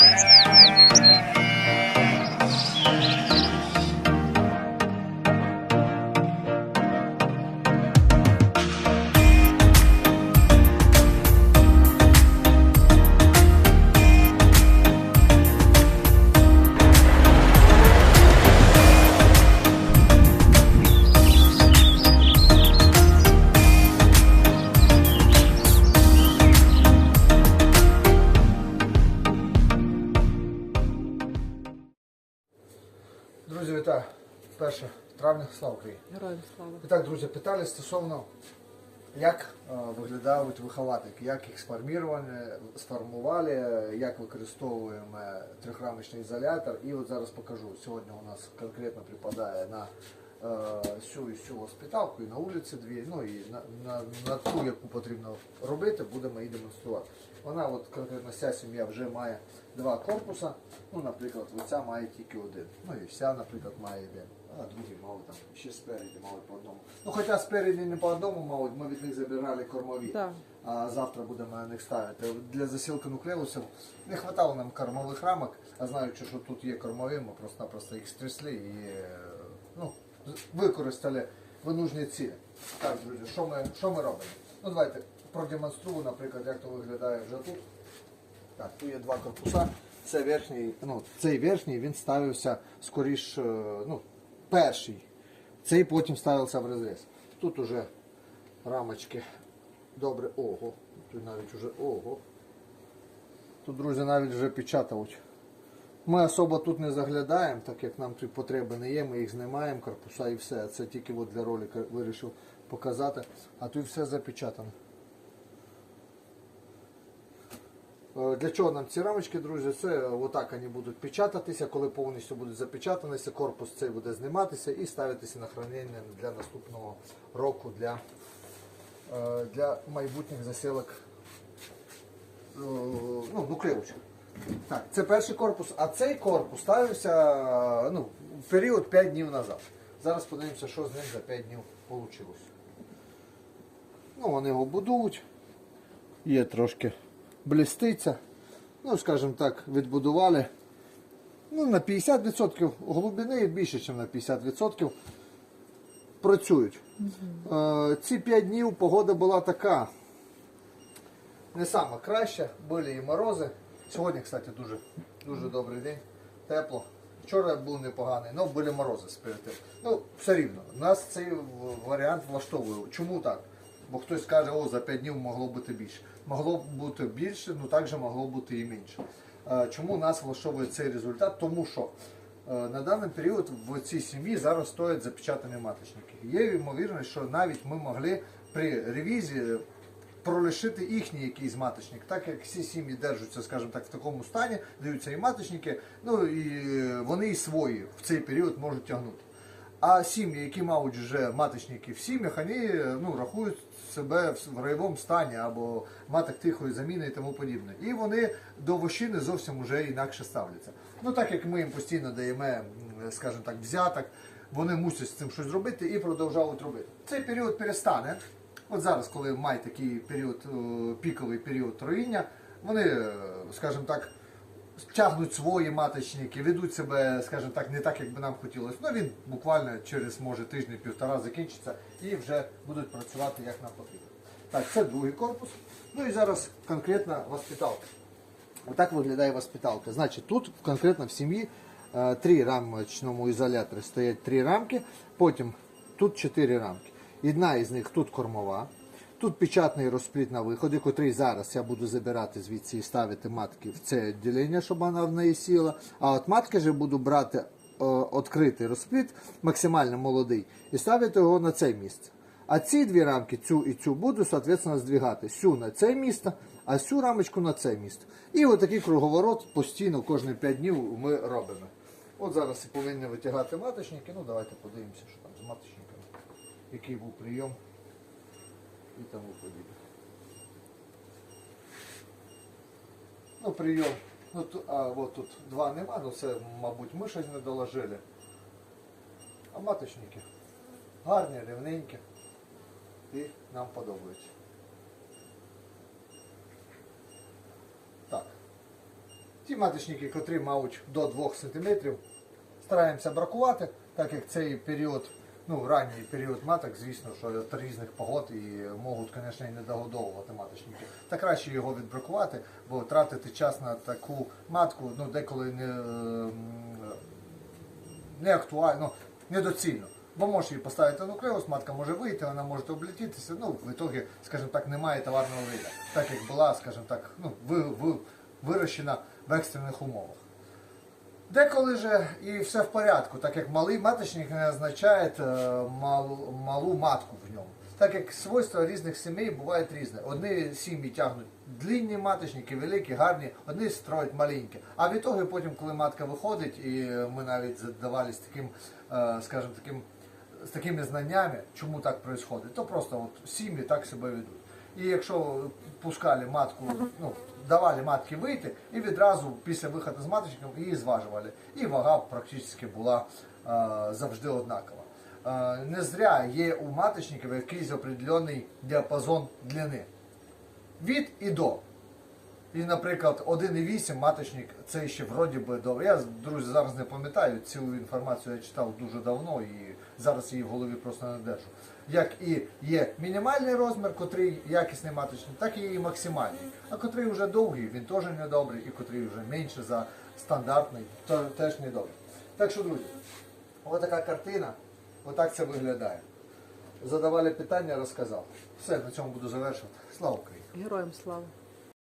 Yeah. 1 травня, слава Україні. Героям слава. І так, друзі, питали стосовно, як е, виглядають вихователки, як їх сформували, як використовуємо трихрамочний ізолятор. І от зараз покажу. Сьогодні у нас конкретно припадає на е, цю і цю госпіталку, і на вулиці дві, ну і на, на, на ту, яку потрібно робити, будемо її демонструвати. Вона, от конкретно ця сім'я вже має два корпуса. Ну, наприклад, оця має тільки один. Ну і вся, наприклад, має один. А другий мали там ще спереді, мали по одному. Ну хоча спереді не по одному, мабуть, ми від них забирали кормові. Так. А завтра будемо на них ставити. Для засілки нуклеусів не вистачало нам кормових рамок, а знаючи, що тут є кормові, ми просто-напросто їх стрясли і ну, використали в нужні цілі. Так, друзі, що ми, що ми робимо? Ну давайте продемонструю, наприклад, як то виглядає вже тут. Так, тут є два корпуса. Це верхній, ну, цей верхній він ставився скоріш, е, ну, перший. Цей потім ставився в розріз. Тут уже рамочки добре. Ого. Тут навіть уже ого. Тут, друзі, навіть вже печатають. Ми особо тут не заглядаємо, так як нам тут потреби не є, ми їх знімаємо, корпуса і все. Це тільки от для ролика вирішив показати. А тут все запечатано. Е, Для чого нам ці рамочки, друзі? Це отак вони будуть печататися, коли повністю будуть запечатанися, корпус цей буде зніматися і ставитися на хранення для наступного року для, е, для майбутніх засілок е, ну, нуклеусів. Так, це перший корпус, а цей корпус ставився ну, в період 5 днів назад. Зараз подивимося, що з ним за 5 днів вийшло. Ну, вони його будують. Є трошки бліститься. Ну, скажімо так, відбудували. Ну, на 50% глибини і більше, ніж на 50% працюють. Е, ці 5 днів погода була така. Не сама краща, були і морози. Сьогодні, кстати, дуже, дуже добрий день, тепло. Вчора був непоганий, але були морози тим. Ну, все рівно. Нас цей варіант влаштовує. Чому так? Бо хтось каже, о, за 5 днів могло бути більше. Могло б бути більше, ну так же могло бути і менше. Е, Чому нас влаштовує цей результат? Тому що е, на даний період в цій сім'ї зараз стоять запечатані маточники. Є ймовірність, що навіть ми могли при ревізії пролишити їхній якийсь маточник, так як всі сім'ї держаться, скажімо так, в такому стані, даються і маточники, ну і вони і свої в цей період можуть тягнути. А сім'ї, які мають вже маточники в сім'ях, вони ну, рахують себе в райовому стані або маток тихої заміни і тому подібне. І вони до вощини зовсім вже інакше ставляться. Ну так як ми їм постійно даємо, м, скажімо так, взяток, вони мусять з цим щось зробити і продовжують робити. Цей період перестане. От зараз, коли має такий період, е, піковий період троїння, вони, е, скажімо так, тягнуть свої маточники, ведуть себе, скажімо так, не так, як би нам хотілося. Ну він буквально через може тиждень-півтора закінчиться і вже будуть працювати як нам потрібно. Так, це другий корпус. Ну і зараз конкретно воспиталка. Отак виглядає воспиталка. Значить, тут конкретно в сім'ї е, три рамочному ізоляторі стоять три рамки, потім тут чотири рамки. Одна із них тут кормова. Тут печатний розпліт на виході, котрий зараз я буду забирати звідси і ставити матки в це відділення, щоб вона в неї сіла. А от матки вже буду брати е, відкритий розпліт, максимально молодий, і ставити його на це місце. А ці дві рамки, цю і цю, буду, соответственно, здвигати. Цю на це місце, а цю рамочку на це місце. І отакий круговорот постійно кожні 5 днів ми робимо. От зараз і повинні витягати маточники. Ну давайте подивимося, що там з маточниками, який був прийом і тому подібне. Ну, прийом. Ну, а от тут два нема, ну це, мабуть, ми щось не доложили. А маточники гарні, рівненькі і нам подобаються. Так. Ті маточники, котрі мають до 2 см, стараємося бракувати, так як цей період, ну ранній період маток, звісно, що від різних погод і можуть, звісно, і не догодовувати маточники. Та краще його відбракувати, бо тратити час на таку матку, ну деколи не, ем, не актуально, недоцільно. Бо можеш її поставити нуклеус, матка може вийти, вона може облетітися. Ну, в ітогі, скажімо так, немає товарного виду. Так як була, скажімо так, ну, ви, ви, вирощена в екстрених умовах. Деколи же і все в порядку, так як малий маточник не означає е, малу, малу матку в ньому. Так як свойства різних сімей бувають різні. Одні сім'ї тягнуть длинні маточники, великі, гарні, одні строять маленькі. А в ітогі потім, коли матка виходить, і ми навіть задавались таким, е, скажімо, таким, з такими знаннями, чому так відбувається, то просто от сім'ї так себе ведуть. І якщо пускали матку, ну, давали матки вийти, і відразу після виходу з маточником її зважували. І вага практично була е, завжди однакова. Е, не зря є у маточників якийсь определений діапазон длини. Від і до. І, наприклад, 1,8 маточник це ще вроді би добре. Я, друзі, зараз не пам'ятаю, цю інформацію я читав дуже давно і зараз її в голові просто не держу. Як і є мінімальний розмір, котрий якісний маточник, так і є максимальний. А котрий вже довгий, він теж не добрий, і котрий вже менше за стандартний, то теж не добрий. Так що, друзі, ось така картина, отак це виглядає. Задавали питання, розказав. Все, на цьому буду завершувати. Слава Україні! Героям слава.